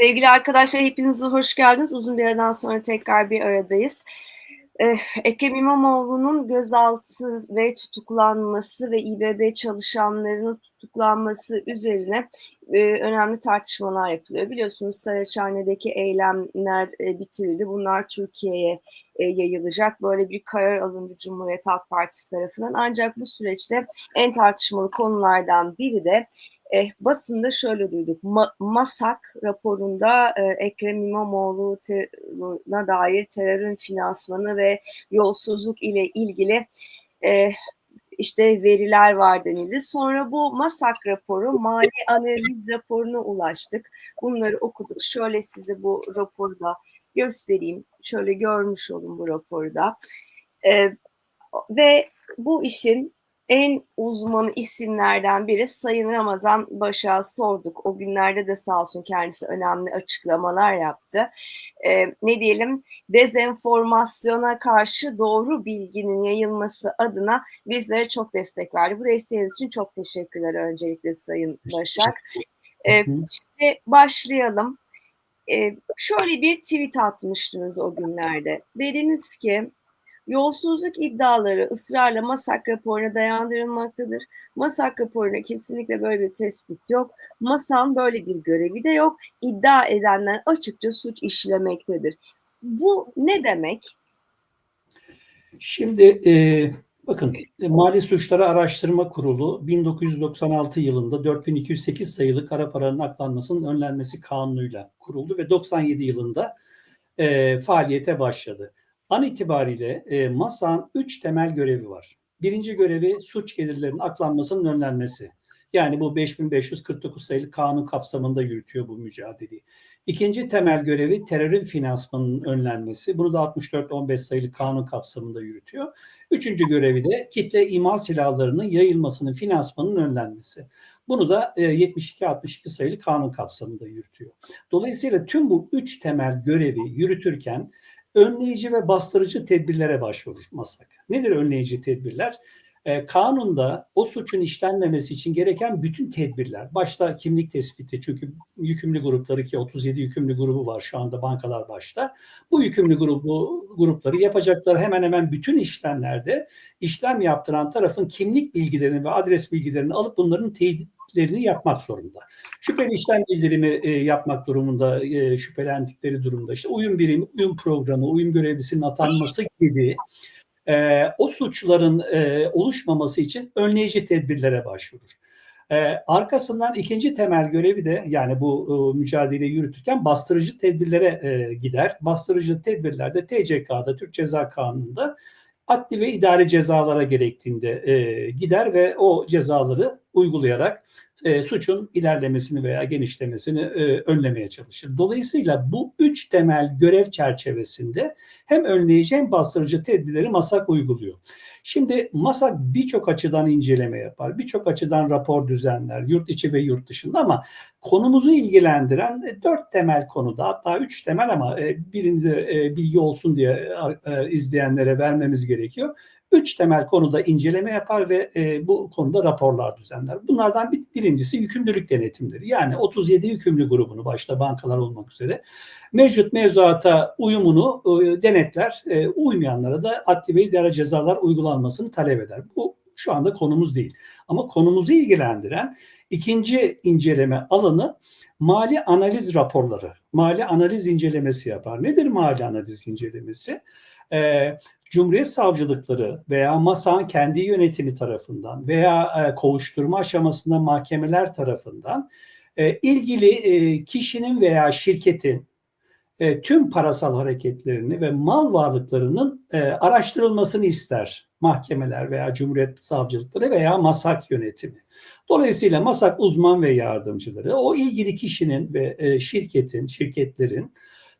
Sevgili arkadaşlar hepinize hoş geldiniz. Uzun bir aradan sonra tekrar bir aradayız. Ee, Ekrem İmamoğlu'nun gözaltı ve tutuklanması ve İBB çalışanlarının tutuklanması üzerine e, önemli tartışmalar yapılıyor. Biliyorsunuz Saraçhane'deki eylemler e, bitirildi. Bunlar Türkiye'ye e, yayılacak. Böyle bir karar alındı Cumhuriyet Halk Partisi tarafından. Ancak bu süreçte en tartışmalı konulardan biri de e, basında şöyle duyduk. Ma- MASAK raporunda e, Ekrem İmamoğlu'na dair terörün finansmanı ve yolsuzluk ile ilgili e, işte veriler var denildi. Sonra bu MASAK raporu mali analiz raporuna ulaştık. Bunları okuduk. Şöyle size bu raporu da göstereyim. Şöyle görmüş olun bu raporu da. Ee, ve bu işin en uzman isimlerden biri Sayın Ramazan Baş'a sorduk. O günlerde de sağ olsun kendisi önemli açıklamalar yaptı. Ee, ne diyelim dezenformasyona karşı doğru bilginin yayılması adına bizlere çok destek verdi. Bu desteğiniz için çok teşekkürler öncelikle Sayın Başak. Ee, şimdi başlayalım. Ee, şöyle bir tweet atmıştınız o günlerde. Dediniz ki Yolsuzluk iddiaları ısrarla MASAK raporuna dayandırılmaktadır. MASAK raporuna kesinlikle böyle bir tespit yok. MASAK'ın böyle bir görevi de yok. İddia edenler açıkça suç işlemektedir. Bu ne demek? Şimdi e, bakın Mali Suçları Araştırma Kurulu 1996 yılında 4208 sayılı kara paranın aklanmasının önlenmesi kanunuyla kuruldu ve 97 yılında e, faaliyete başladı. An itibariyle e, MASA'nın üç temel görevi var. Birinci görevi suç gelirlerinin aklanmasının önlenmesi. Yani bu 5549 sayılı kanun kapsamında yürütüyor bu mücadeleyi. İkinci temel görevi terörün finansmanının önlenmesi. Bunu da 64-15 sayılı kanun kapsamında yürütüyor. Üçüncü görevi de kitle imal silahlarının yayılmasının finansmanının önlenmesi. Bunu da 72-62 sayılı kanun kapsamında yürütüyor. Dolayısıyla tüm bu üç temel görevi yürütürken önleyici ve bastırıcı tedbirlere başvurur MASAK. Nedir önleyici tedbirler? E, kanunda o suçun işlenmemesi için gereken bütün tedbirler, başta kimlik tespiti çünkü yükümlü grupları ki 37 yükümlü grubu var şu anda bankalar başta. Bu yükümlü grubu grupları yapacakları hemen hemen bütün işlemlerde işlem yaptıran tarafın kimlik bilgilerini ve adres bilgilerini alıp bunların teyitlerini yapmak zorunda. Şüpheli işlem bildirimi e, yapmak durumunda, e, şüphelendikleri durumda işte uyum birimi, uyum programı, uyum görevlisinin atanması gibi e, o suçların e, oluşmaması için önleyici tedbirlere başvurur. E, arkasından ikinci temel görevi de yani bu e, mücadeleyi yürütürken bastırıcı tedbirlere e, gider. Bastırıcı tedbirlerde TCK'da, Türk Ceza Kanunu'nda adli ve idari cezalara gerektiğinde e, gider ve o cezaları uygulayarak e, suçun ilerlemesini veya genişlemesini e, önlemeye çalışır. Dolayısıyla bu üç temel görev çerçevesinde hem önleyici hem bastırıcı tedbirleri MASAK uyguluyor. Şimdi MASAK birçok açıdan inceleme yapar, birçok açıdan rapor düzenler, yurt içi ve yurt dışında ama konumuzu ilgilendiren e, dört temel konuda hatta üç temel ama e, birinde e, bilgi olsun diye izleyenlere vermemiz gerekiyor. Üç temel konuda inceleme yapar ve e, bu konuda raporlar düzenler. Bunlardan bir, birincisi yükümlülük denetimleri. Yani 37 yükümlü grubunu başta bankalar olmak üzere mevcut mevzuata uyumunu e, denetler. E, uymayanlara da adli ve idare cezalar uygulanmasını talep eder. Bu şu anda konumuz değil. Ama konumuzu ilgilendiren ikinci inceleme alanı mali analiz raporları. Mali analiz incelemesi yapar. Nedir mali analiz incelemesi? Ee, Cumhuriyet savcılıkları veya MASA'nın kendi yönetimi tarafından veya e, kovuşturma aşamasında mahkemeler tarafından e, ilgili e, kişinin veya şirketin tüm parasal hareketlerini ve mal varlıklarının araştırılmasını ister mahkemeler veya Cumhuriyet savcılıkları veya MASAK yönetimi. Dolayısıyla MASAK uzman ve yardımcıları o ilgili kişinin ve şirketin, şirketlerin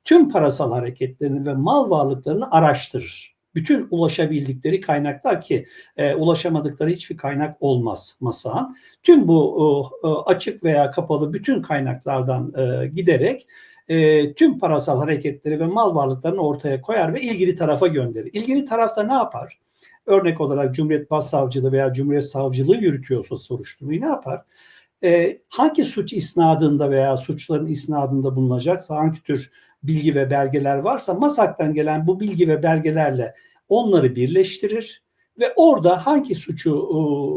tüm parasal hareketlerini ve mal varlıklarını araştırır bütün ulaşabildikleri kaynaklar ki e, ulaşamadıkları hiçbir kaynak olmaz MASA'nın. Tüm bu e, açık veya kapalı bütün kaynaklardan e, giderek e, tüm parasal hareketleri ve mal varlıklarını ortaya koyar ve ilgili tarafa gönderir. İlgili tarafta ne yapar? Örnek olarak Cumhuriyet Başsavcılığı veya Cumhuriyet Savcılığı yürütüyorsa soruşturmayı ne yapar? e, hangi suç isnadında veya suçların isnadında bulunacaksa hangi tür bilgi ve belgeler varsa MASAK'tan gelen bu bilgi ve belgelerle onları birleştirir ve orada hangi suçu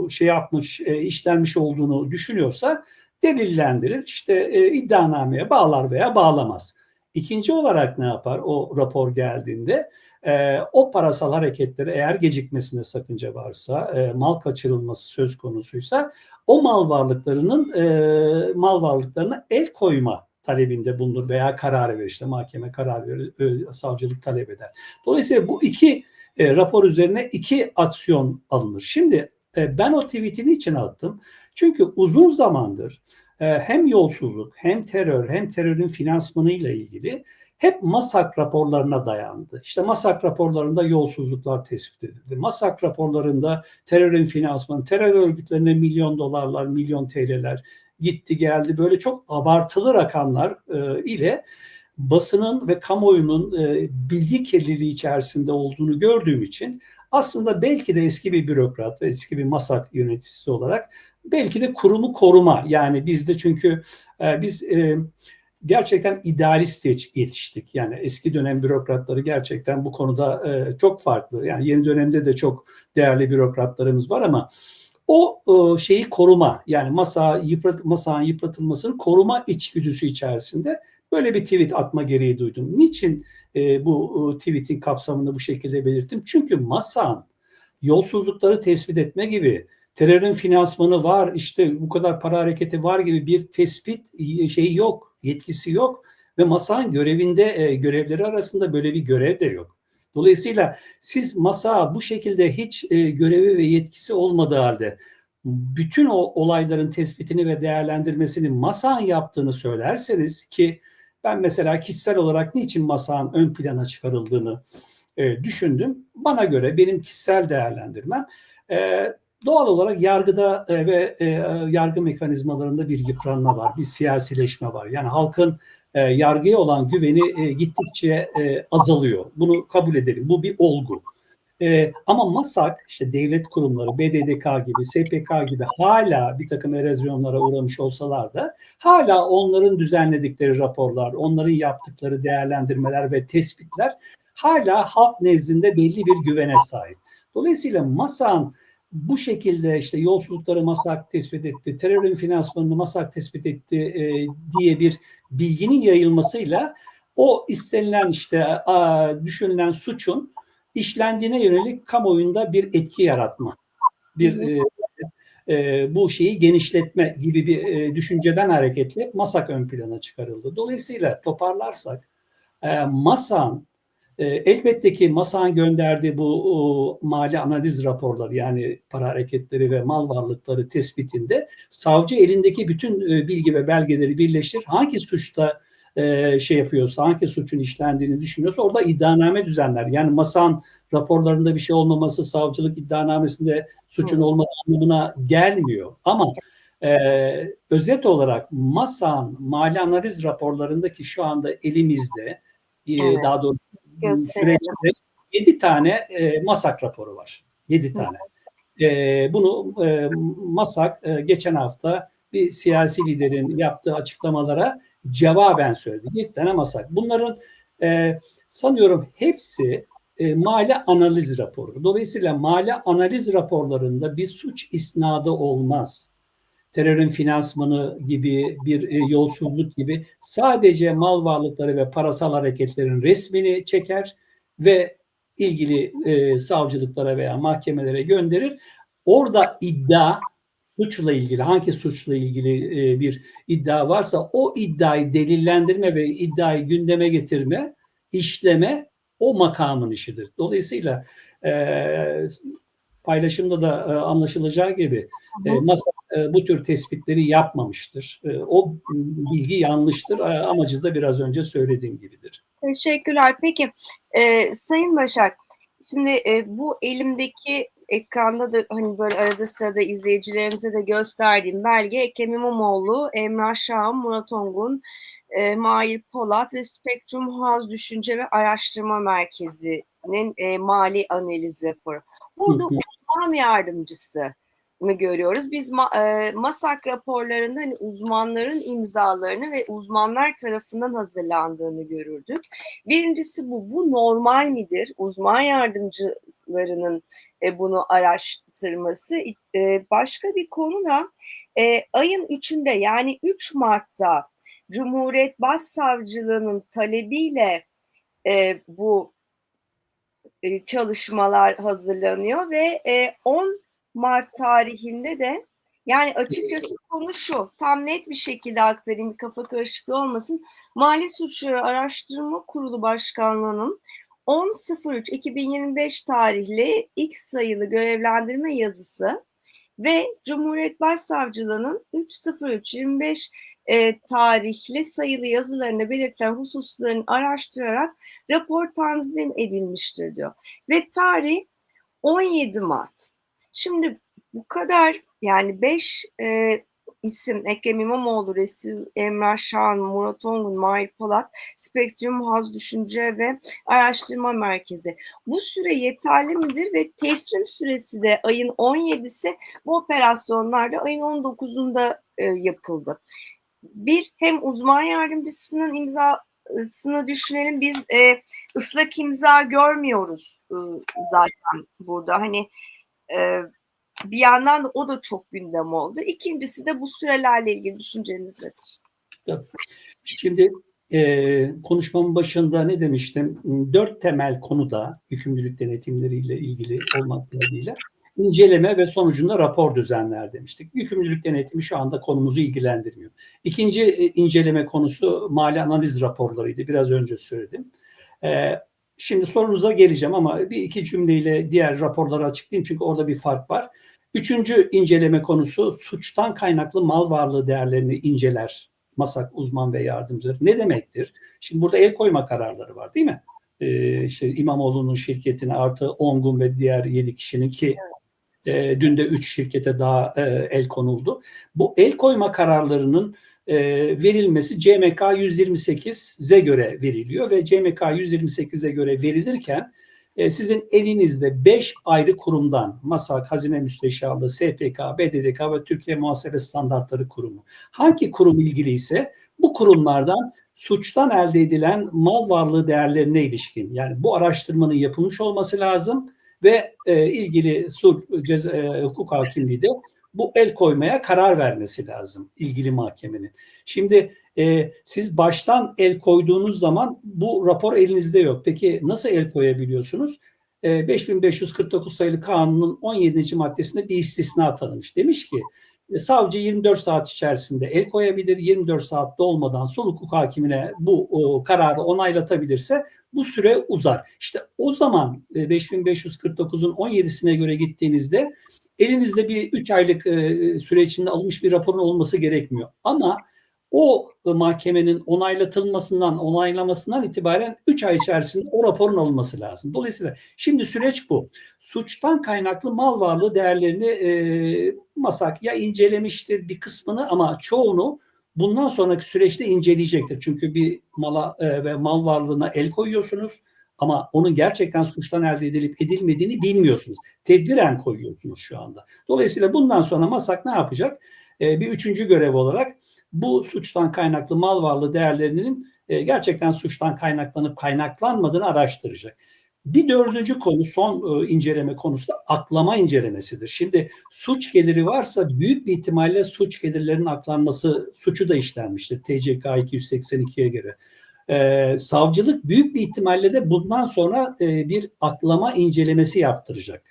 e, şey yapmış, e, işlenmiş olduğunu düşünüyorsa delillendirir. İşte e, iddianameye bağlar veya bağlamaz. İkinci olarak ne yapar o rapor geldiğinde? E, o parasal hareketleri eğer gecikmesinde sakınca varsa, e, mal kaçırılması söz konusuysa o mal varlıklarının e, mal varlıklarına el koyma talebinde bulunur veya karar verir işte mahkeme karar verir, savcılık talep eder. Dolayısıyla bu iki e, rapor üzerine iki aksiyon alınır. Şimdi e, ben o tweetini için attım. Çünkü uzun zamandır e, hem yolsuzluk hem terör hem terörün finansmanı ile ilgili hep MASAK raporlarına dayandı. İşte MASAK raporlarında yolsuzluklar tespit edildi. MASAK raporlarında terörün finansmanı, terör örgütlerine milyon dolarlar, milyon TL'ler gitti geldi. Böyle çok abartılı rakamlar e, ile basının ve kamuoyunun e, bilgi kirliliği içerisinde olduğunu gördüğüm için aslında belki de eski bir bürokrat ve eski bir MASAK yöneticisi olarak belki de kurumu koruma yani bizde çünkü e, biz e, gerçekten idealist yetiştik. Yani eski dönem bürokratları gerçekten bu konuda e, çok farklı. Yani yeni dönemde de çok değerli bürokratlarımız var ama o e, şeyi koruma yani masa yıprat masanın yıpratılmasının koruma içgüdüsü içerisinde böyle bir tweet atma gereği duydum. Niçin e, bu e, tweetin kapsamını bu şekilde belirttim? Çünkü masan yolsuzlukları tespit etme gibi terörün finansmanı var işte bu kadar para hareketi var gibi bir tespit şeyi yok yetkisi yok ve masanın görevinde e, görevleri arasında böyle bir görev de yok. Dolayısıyla siz masa bu şekilde hiç e, görevi ve yetkisi olmadığı halde bütün o olayların tespitini ve değerlendirmesini masanın yaptığını söylerseniz ki ben mesela kişisel olarak niçin masanın ön plana çıkarıldığını e, düşündüm. Bana göre benim kişisel değerlendirmem e, doğal olarak yargıda e, ve e, yargı mekanizmalarında bir yıpranma var, bir siyasileşme var. Yani halkın e, yargıya olan güveni gittikçe azalıyor. Bunu kabul edelim. Bu bir olgu. Ama MASAK, işte devlet kurumları, BDDK gibi, SPK gibi hala bir takım erozyonlara uğramış olsalar da hala onların düzenledikleri raporlar, onların yaptıkları değerlendirmeler ve tespitler hala halk nezdinde belli bir güvene sahip. Dolayısıyla MASAK'ın bu şekilde işte yolsuzlukları MASAK tespit etti, terörün finansmanını MASAK tespit etti e, diye bir bilginin yayılmasıyla o istenilen işte a, düşünülen suçun işlendiğine yönelik kamuoyunda bir etki yaratma, bir e, e, bu şeyi genişletme gibi bir e, düşünceden hareketle MASAK ön plana çıkarıldı. Dolayısıyla toparlarsak e, MASAK'ın e, elbette ki MASAK'ın gönderdiği bu o, mali analiz raporları yani para hareketleri ve mal varlıkları tespitinde savcı elindeki bütün e, bilgi ve belgeleri birleştir. Hangi suçta e, şey yapıyorsa, hangi suçun işlendiğini düşünüyorsa orada iddianame düzenler. Yani MASAK'ın raporlarında bir şey olmaması savcılık iddianamesinde suçun olmadığı anlamına gelmiyor. Ama e, özet olarak MASAK'ın mali analiz raporlarındaki şu anda elimizde e, daha doğrusu süreçte 7 tane e, MASAK raporu var. 7 tane. E, bunu e, MASAK e, geçen hafta bir siyasi liderin yaptığı açıklamalara cevaben söyledi. 7 tane MASAK. Bunların e, sanıyorum hepsi e, mali analiz raporu. Dolayısıyla mali analiz raporlarında bir suç isnadı olmaz. Terörün finansmanı gibi bir e, yolsuzluk gibi sadece mal varlıkları ve parasal hareketlerin resmini çeker ve ilgili e, savcılıklara veya mahkemelere gönderir. Orada iddia suçla ilgili hangi suçla ilgili e, bir iddia varsa o iddiayı delillendirme ve iddiayı gündeme getirme, işleme o makamın işidir. Dolayısıyla e, paylaşımda da e, anlaşılacağı gibi e, masa e, bu tür tespitleri yapmamıştır. E, o bilgi yanlıştır. E, amacı da biraz önce söylediğim gibidir. Teşekkürler. Peki e, Sayın Başak, şimdi e, bu elimdeki ekranda da hani böyle arada sırada izleyicilerimize de gösterdiğim belge Ekrem İmamoğlu, Emrah Şahan, Murat Ongun, e, Mahir Polat ve Spektrum House Düşünce ve Araştırma Merkezi'nin e, mali analiz raporu. Burada uzman yardımcısı mı görüyoruz? Biz ma- e, MASAK raporlarında hani uzmanların imzalarını ve uzmanlar tarafından hazırlandığını görürdük. Birincisi bu. Bu normal midir? Uzman yardımcılarının e, bunu araştırması. E, başka bir konu da e, ayın 3'ünde yani 3 Mart'ta Cumhuriyet Başsavcılığının talebiyle e, bu e, çalışmalar hazırlanıyor ve e, 10 Mart tarihinde de yani açıkçası konu şu tam net bir şekilde aktarayım kafa karışıklığı olmasın. Mali Suçları Araştırma Kurulu Başkanlığı'nın 10.03.2025 tarihli X sayılı görevlendirme yazısı ve Cumhuriyet Başsavcılığı'nın 3.03.25 e, tarihli sayılı yazılarında belirtilen hususların araştırarak rapor tanzim edilmiştir diyor. Ve tarih 17 Mart. Şimdi bu kadar yani 5 e, isim Ekrem İmamoğlu, Resul Emrah Şahan, Murat Ongun, Mahir Polat, Spektrum Haz Düşünce ve Araştırma Merkezi. Bu süre yeterli midir ve teslim süresi de ayın 17'si bu operasyonlarda ayın 19'unda e, yapıldı. Bir hem uzman yardımcısının imzasını düşünelim. Biz e, ıslak imza görmüyoruz e, zaten burada. Hani e, bir yandan da o da çok gündem oldu. İkincisi de bu sürelerle ilgili düşünceniz nedir? Şimdi e, konuşmamın başında ne demiştim? Dört temel konuda yükümlülük denetimleriyle ilgili olmak kaydıyla inceleme ve sonucunda rapor düzenler demiştik. Yükümlülük denetimi şu anda konumuzu ilgilendirmiyor. İkinci e, inceleme konusu mali analiz raporlarıydı. Biraz önce söyledim. E, şimdi sorunuza geleceğim ama bir iki cümleyle diğer raporları açıklayayım çünkü orada bir fark var. Üçüncü inceleme konusu suçtan kaynaklı mal varlığı değerlerini inceler masak uzman ve yardımcıları. Ne demektir? Şimdi burada el koyma kararları var değil mi? Ee, işte İmamoğlu'nun şirketine artı Ongun ve diğer yedi kişinin ki e, dün de üç şirkete daha e, el konuldu. Bu el koyma kararlarının e, verilmesi CMK 128'e göre veriliyor ve CMK 128'e göre verilirken e, sizin elinizde 5 ayrı kurumdan MASAK, Hazine Müsteşarlığı, SPK, BDDK ve Türkiye Muhasebe Standartları Kurumu. Hangi kurum ilgili ise bu kurumlardan suçtan elde edilen mal varlığı değerlerine ilişkin yani bu araştırmanın yapılmış olması lazım ve e, ilgili sulh ceza, e, hukuk hakimliği de bu el koymaya karar vermesi lazım ilgili mahkemenin. Şimdi e, siz baştan el koyduğunuz zaman bu rapor elinizde yok. Peki nasıl el koyabiliyorsunuz? E, 5549 sayılı kanunun 17. maddesinde bir istisna tanımış. Demiş ki e, savcı 24 saat içerisinde el koyabilir. 24 saat dolmadan sol hukuk hakimine bu o, kararı onaylatabilirse bu süre uzar. İşte o zaman e, 5549'un 17'sine göre gittiğinizde elinizde bir 3 aylık e, süre içinde alınmış bir raporun olması gerekmiyor. Ama o mahkemenin onaylatılmasından, onaylamasından itibaren 3 ay içerisinde o raporun alınması lazım. Dolayısıyla şimdi süreç bu. Suçtan kaynaklı mal varlığı değerlerini e, MASAK ya incelemiştir bir kısmını ama çoğunu bundan sonraki süreçte inceleyecektir. Çünkü bir mala e, ve mal varlığına el koyuyorsunuz ama onun gerçekten suçtan elde edilip edilmediğini bilmiyorsunuz. Tedbiren koyuyorsunuz şu anda. Dolayısıyla bundan sonra MASAK ne yapacak? E, bir üçüncü görev olarak bu suçtan kaynaklı mal varlığı değerlerinin e, gerçekten suçtan kaynaklanıp kaynaklanmadığını araştıracak. Bir dördüncü konu son e, inceleme konusu da aklama incelemesidir. Şimdi suç geliri varsa büyük bir ihtimalle suç gelirlerinin aklanması suçu da işlenmiştir TCK 282'ye göre. Ee, savcılık büyük bir ihtimalle de bundan sonra e, bir aklama incelemesi yaptıracak.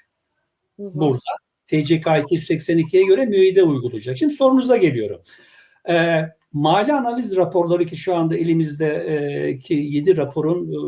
Hı hı. Burada TCK 282'ye göre müeyyide uygulayacak. Şimdi sorunuza geliyorum. E, mali analiz raporları ki şu anda elimizdeki e, 7 raporun e,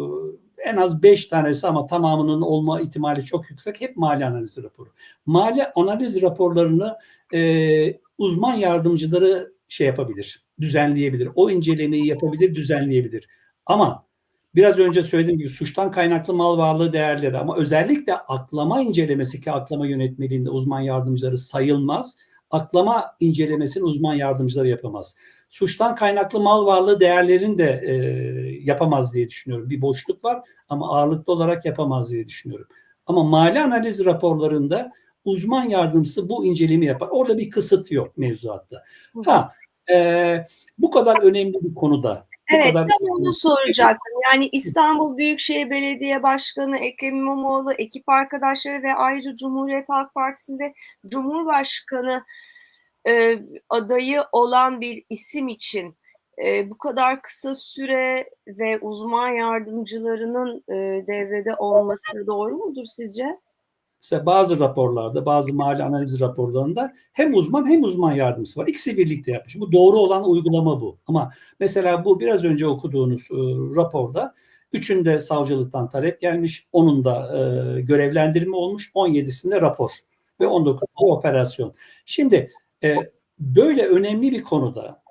en az 5 tanesi ama tamamının olma ihtimali çok yüksek. Hep mali analiz raporu. Mali analiz raporlarını e, uzman yardımcıları şey yapabilir, düzenleyebilir. O incelemeyi yapabilir, düzenleyebilir. Ama biraz önce söylediğim gibi suçtan kaynaklı mal varlığı değerleri ama özellikle aklama incelemesi ki aklama yönetmeliğinde uzman yardımcıları sayılmaz aklama incelemesini uzman yardımcıları yapamaz. Suçtan kaynaklı mal varlığı değerlerini de e, yapamaz diye düşünüyorum. Bir boşluk var ama ağırlıklı olarak yapamaz diye düşünüyorum. Ama mali analiz raporlarında uzman yardımcısı bu inceleme yapar. Orada bir kısıt yok mevzuatta. Ha, e, bu kadar önemli bir konuda. Evet kadar- tam onu soracaktım. Yani İstanbul Büyükşehir Belediye Başkanı Ekrem İmamoğlu, ekip arkadaşları ve ayrıca Cumhuriyet Halk Partisi'nde Cumhurbaşkanı e, adayı olan bir isim için e, bu kadar kısa süre ve uzman yardımcılarının e, devrede olması doğru mudur sizce? Mesela bazı raporlarda, bazı mali analiz raporlarında hem uzman hem uzman yardımcısı var. İkisi birlikte yapmış. Bu doğru olan uygulama bu. Ama mesela bu biraz önce okuduğunuz e, raporda üçünde savcılıktan talep gelmiş, onun da e, görevlendirme olmuş, 17'sinde rapor ve 19'da operasyon. Şimdi e, böyle önemli bir konuda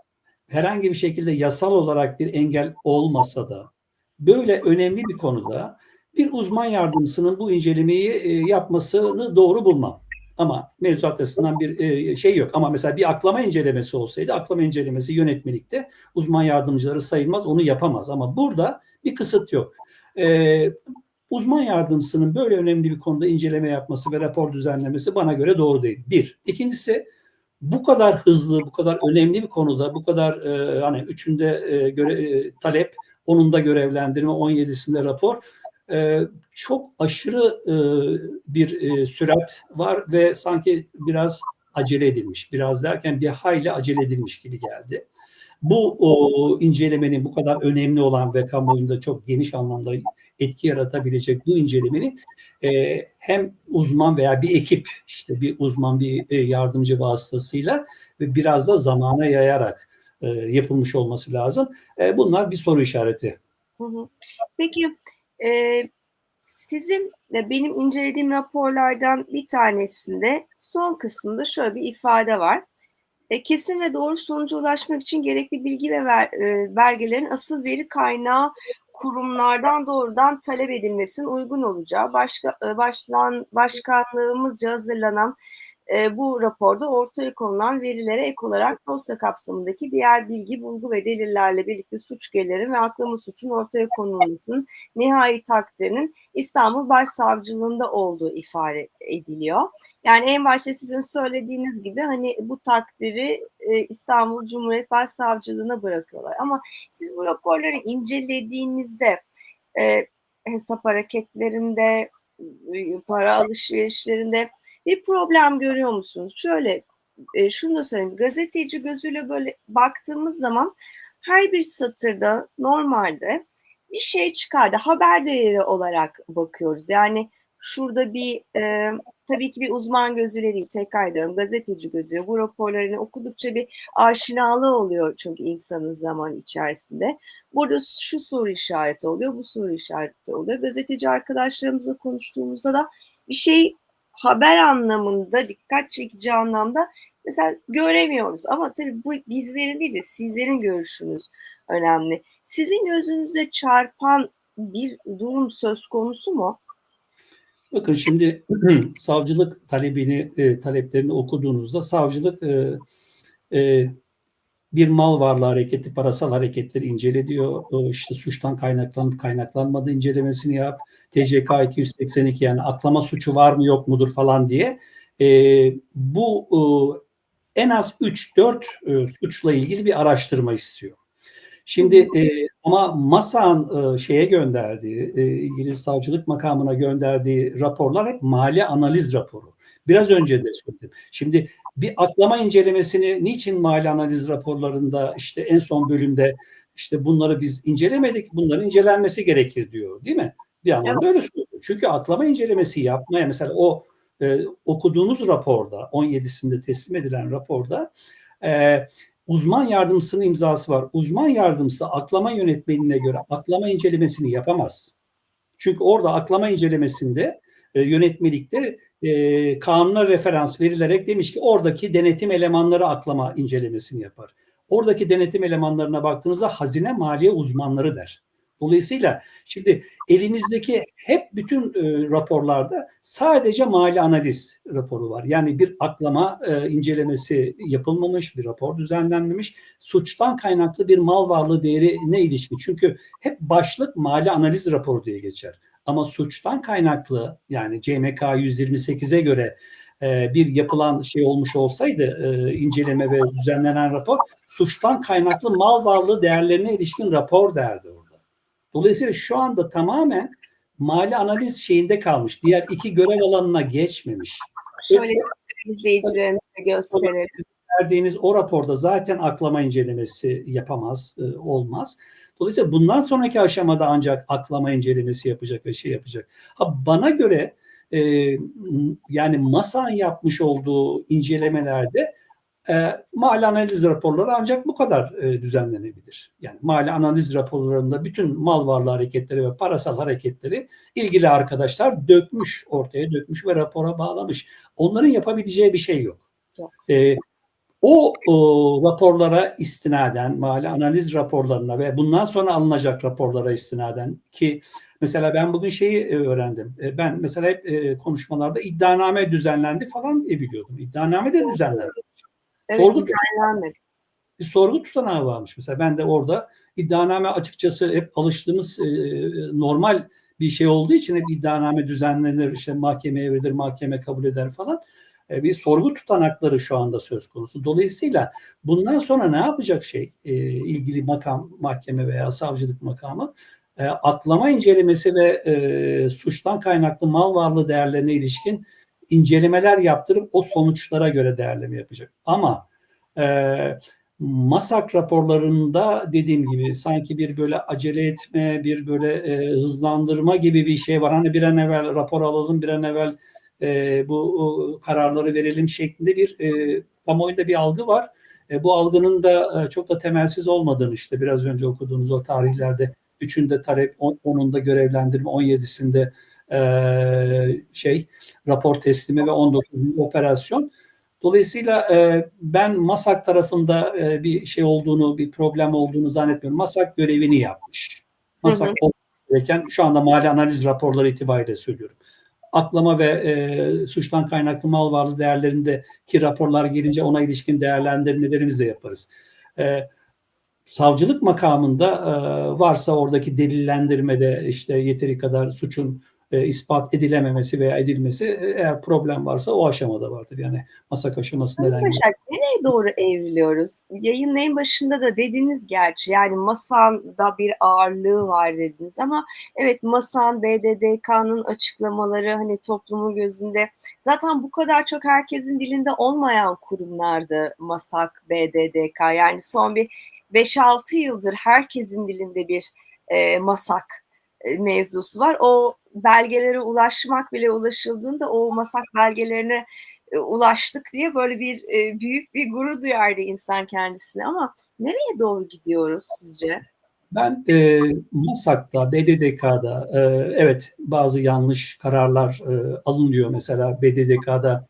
herhangi bir şekilde yasal olarak bir engel olmasa da böyle önemli bir konuda bir uzman yardımcısının bu incelemeyi e, yapmasını doğru bulmam. Ama mevzuat açısından bir e, şey yok. Ama mesela bir aklama incelemesi olsaydı aklama incelemesi yönetmelikte uzman yardımcıları sayılmaz, onu yapamaz. Ama burada bir kısıt yok. E, uzman yardımcısının böyle önemli bir konuda inceleme yapması ve rapor düzenlemesi bana göre doğru değil. Bir. İkincisi bu kadar hızlı, bu kadar önemli bir konuda, bu kadar e, hani üçünde e, göre, e, talep, onun da görevlendirme, 17'sinde rapor e, çok aşırı e, bir e, sürat var ve sanki biraz acele edilmiş. Biraz derken bir hayli acele edilmiş gibi geldi. Bu o, incelemenin bu kadar önemli olan ve kamuoyunda çok geniş anlamda etki yaratabilecek bu incelemenin e, hem uzman veya bir ekip işte bir uzman bir e, yardımcı vasıtasıyla ve biraz da zamana yayarak e, yapılmış olması lazım. E, bunlar bir soru işareti. Peki e, sizin de benim incelediğim raporlardan bir tanesinde son kısımda şöyle bir ifade var. E, kesin ve doğru sonuca ulaşmak için gerekli bilgi ve ver, e, belgelerin asıl veri kaynağı kurumlardan doğrudan talep edilmesinin uygun olacağı başka e, başlan başkanlığımızca hazırlanan e, bu raporda ortaya konulan verilere ek olarak dosya kapsamındaki diğer bilgi, bulgu ve delillerle birlikte suç gelirin ve aklama suçun ortaya konulmasının nihai takdirinin İstanbul Başsavcılığında olduğu ifade ediliyor. Yani en başta sizin söylediğiniz gibi hani bu takdiri e, İstanbul Cumhuriyet Başsavcılığına bırakıyorlar. Ama siz bu raporları incelediğinizde e, hesap hareketlerinde, e, para alışverişlerinde bir problem görüyor musunuz? Şöyle e, şunu da söyleyeyim. Gazeteci gözüyle böyle baktığımız zaman her bir satırda normalde bir şey çıkardı. Haber değeri olarak bakıyoruz. Yani şurada bir e, tabii ki bir uzman gözüyle değil tekrar ediyorum gazeteci gözüyle bu raporlarını okudukça bir aşinalığı oluyor çünkü insanın zaman içerisinde. Burada şu soru işareti oluyor, bu soru işareti oluyor. Gazeteci arkadaşlarımızla konuştuğumuzda da bir şey haber anlamında dikkat çekici anlamda mesela göremiyoruz. Ama tabii bu bizlerin değil de sizlerin görüşünüz önemli. Sizin gözünüze çarpan bir durum söz konusu mu? Bakın şimdi savcılık talebini e, taleplerini okuduğunuzda savcılık e, e, bir mal varlığı hareketi, parasal hareketleri incele diyor. İşte suçtan kaynaklanıp kaynaklanmadığı incelemesini yap. TCK 282 yani aklama suçu var mı yok mudur falan diye. E, bu e, en az 3-4 e, suçla ilgili bir araştırma istiyor. Şimdi e, ama MASA'nın e, şeye gönderdiği, e, ilgili savcılık makamına gönderdiği raporlar hep mali analiz raporu. Biraz önce de söyledim. Şimdi bir aklama incelemesini niçin mali analiz raporlarında işte en son bölümde işte bunları biz incelemedik, bunların incelenmesi gerekir diyor değil mi? Bir anlamda öyle söylüyor. Çünkü aklama incelemesi yapmaya mesela o e, okuduğunuz raporda 17'sinde teslim edilen raporda e, uzman yardımcısının imzası var. Uzman yardımcısı aklama yönetmenine göre aklama incelemesini yapamaz. Çünkü orada aklama incelemesinde e, yönetmelikte e, kanuna referans verilerek demiş ki oradaki denetim elemanları aklama incelemesini yapar. Oradaki denetim elemanlarına baktığınızda hazine maliye uzmanları der. Dolayısıyla şimdi elimizdeki hep bütün e, raporlarda sadece mali analiz raporu var. Yani bir aklama e, incelemesi yapılmamış, bir rapor düzenlenmemiş. Suçtan kaynaklı bir mal varlığı değerine ilişkin. Çünkü hep başlık mali analiz raporu diye geçer. Ama suçtan kaynaklı yani CMK 128'e göre e, bir yapılan şey olmuş olsaydı e, inceleme ve düzenlenen rapor suçtan kaynaklı mal varlığı değerlerine ilişkin rapor derdi orada. Dolayısıyla şu anda tamamen mali analiz şeyinde kalmış. Diğer iki görev alanına geçmemiş. Şöyle izleyicilerimize gösterelim. Verdiğiniz o raporda zaten aklama incelemesi yapamaz, e, olmaz. Dolayısıyla bundan sonraki aşamada ancak aklama incelemesi yapacak ve şey yapacak. Ha bana göre e, yani MASA'nın yapmış olduğu incelemelerde e, mali analiz raporları ancak bu kadar e, düzenlenebilir. Yani mali analiz raporlarında bütün mal varlığı hareketleri ve parasal hareketleri ilgili arkadaşlar dökmüş, ortaya dökmüş ve rapora bağlamış. Onların yapabileceği bir şey yok. Yok. E, o, o raporlara istinaden, mali analiz raporlarına ve bundan sonra alınacak raporlara istinaden ki mesela ben bugün şeyi e, öğrendim. E, Ben mesela hep e, konuşmalarda iddianame düzenlendi falan diye biliyordum. İddianame de düzenlendi. Evet, Sorgu- düzenlenmedi. bir sorgu tutanağı varmış. Mesela ben de orada iddianame açıkçası hep alıştığımız e, normal bir şey olduğu için hep iddianame düzenlenir, işte mahkemeye verilir, mahkeme kabul eder falan. E, bir sorgu tutanakları şu anda söz konusu. Dolayısıyla bundan sonra ne yapacak şey e, ilgili makam, mahkeme veya savcılık makamı e, aklama incelemesi ve e, suçtan kaynaklı mal varlığı değerlerine ilişkin incelemeler yaptırıp o sonuçlara göre değerleme yapacak. Ama e, MASAK raporlarında dediğim gibi sanki bir böyle acele etme, bir böyle e, hızlandırma gibi bir şey var. Hani bir an evvel rapor alalım, bir an evvel e, bu kararları verelim şeklinde bir e, kamuoyunda bir algı var. E, bu algının da e, çok da temelsiz olmadığını işte biraz önce okuduğunuz o tarihlerde üçünde talep, on- onunda görevlendirme, 17'sinde e, şey rapor teslimi ve 19'unda operasyon. Dolayısıyla e, ben MASAK tarafında e, bir şey olduğunu, bir problem olduğunu zannetmiyorum. MASAK görevini yapmış. MASAK Hı hı. gereken şu anda mali analiz raporları itibariyle söylüyorum. Aklama ve e, suçtan kaynaklı mal varlığı değerlerindeki raporlar gelince ona ilişkin değerlendirmelerimizi de yaparız. E, savcılık makamında e, varsa oradaki delillendirmede işte yeteri kadar suçun e, ispat edilememesi veya edilmesi e, eğer problem varsa o aşamada vardır. Yani masak aşamasında herhangi bir nereye doğru evriliyoruz? Yayının en başında da dediniz gerçi yani masanda bir ağırlığı var dediniz ama evet masan BDDK'nın açıklamaları hani toplumun gözünde zaten bu kadar çok herkesin dilinde olmayan kurumlardı masak BDDK yani son bir 5-6 yıldır herkesin dilinde bir e, masak e, mevzusu var. O belgelere ulaşmak bile ulaşıldığında o masak belgelerine e, ulaştık diye böyle bir e, büyük bir gurur duyardı insan kendisine ama nereye doğru gidiyoruz sizce? Ben e, MASAK'ta, BDDK'da e, evet bazı yanlış kararlar e, alınıyor. Mesela BDDK'da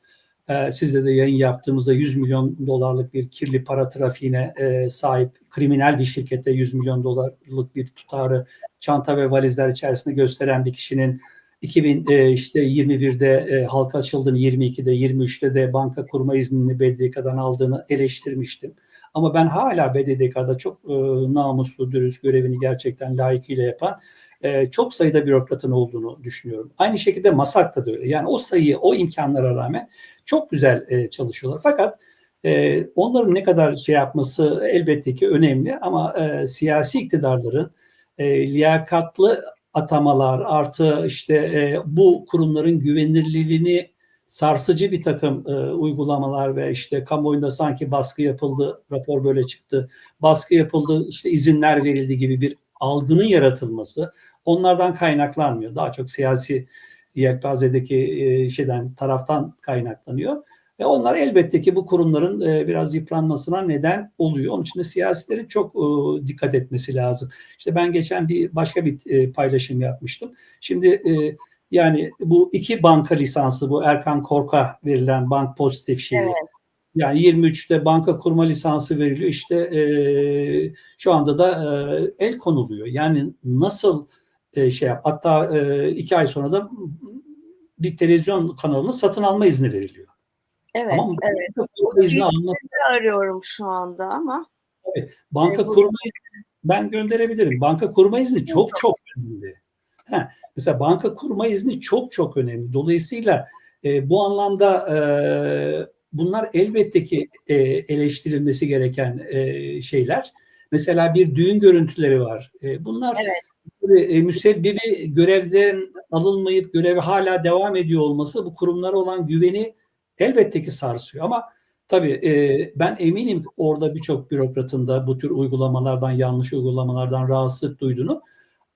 e, sizle de yayın yaptığımızda 100 milyon dolarlık bir kirli para trafiğine e, sahip kriminal bir şirkette 100 milyon dolarlık bir tutarı çanta ve valizler içerisinde gösteren bir kişinin 2000 e, işte 21'de e, halka açıldığını, 22'de, 23'te de banka kurma iznini BDDK'dan aldığını eleştirmiştim. Ama ben hala BDDK'da çok e, namuslu, dürüst görevini gerçekten layıkıyla yapan e, çok sayıda bürokratın olduğunu düşünüyorum. Aynı şekilde MASAK'ta da öyle. Yani o sayı, o imkanlara rağmen çok güzel e, çalışıyorlar. Fakat e, onların ne kadar şey yapması elbette ki önemli ama e, siyasi iktidarların e, liyakatlı atamalar artı işte e, bu kurumların güvenilirliğini sarsıcı bir takım e, uygulamalar ve işte kamuoyunda sanki baskı yapıldı, rapor böyle çıktı, baskı yapıldı, işte izinler verildi gibi bir algının yaratılması onlardan kaynaklanmıyor. Daha çok siyasi yelpazedeki e, şeyden taraftan kaynaklanıyor. Ve onlar elbette ki bu kurumların e, biraz yıpranmasına neden oluyor. Onun için de siyasilerin çok e, dikkat etmesi lazım. İşte ben geçen bir başka bir e, paylaşım yapmıştım. Şimdi e, yani bu iki banka lisansı bu Erkan Kork'a verilen bank pozitif şeyi. Evet. Yani 23'te banka kurma lisansı veriliyor. İşte e, şu anda da e, el konuluyor. Yani nasıl e, şey yap. Hatta e, iki ay sonra da bir televizyon kanalının satın alma izni veriliyor. Evet, Ama evet. banka kurma izni Bilgileri arıyorum şu anda ama Banka Evet, bu- kurma izni ben gönderebilirim. Banka kurma izni çok çok önemli. Ha, mesela banka kurma izni çok çok önemli. Dolayısıyla E, bu anlamda e, bunlar elbette ki e, eleştirilmesi gereken e, şeyler. Mesela bir düğün görüntüleri var. E, bunlar Evet. e, müsebbibi görevden alınmayıp görevi hala devam ediyor olması bu kurumlara olan güveni elbette ki sarsıyor. Ama tabii e, ben eminim ki orada birçok bürokratın da bu tür uygulamalardan, yanlış uygulamalardan rahatsızlık duyduğunu.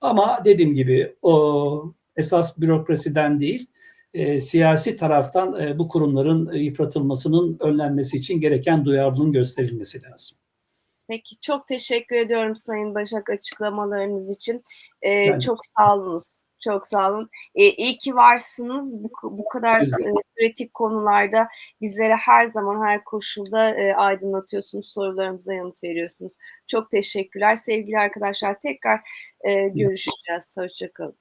Ama dediğim gibi o esas bürokrasiden değil, e, siyasi taraftan e, bu kurumların yıpratılmasının önlenmesi için gereken duyarlılığın gösterilmesi lazım. Peki çok teşekkür ediyorum Sayın Başak açıklamalarınız için. Ee, çok sağ olunuz. Çok sağ olun. Ee, iyi ki varsınız. Bu, bu kadar e, kritik konularda bizlere her zaman her koşulda e, aydınlatıyorsunuz. Sorularımıza yanıt veriyorsunuz. Çok teşekkürler. Sevgili arkadaşlar tekrar e, görüşeceğiz. Hoşçakalın.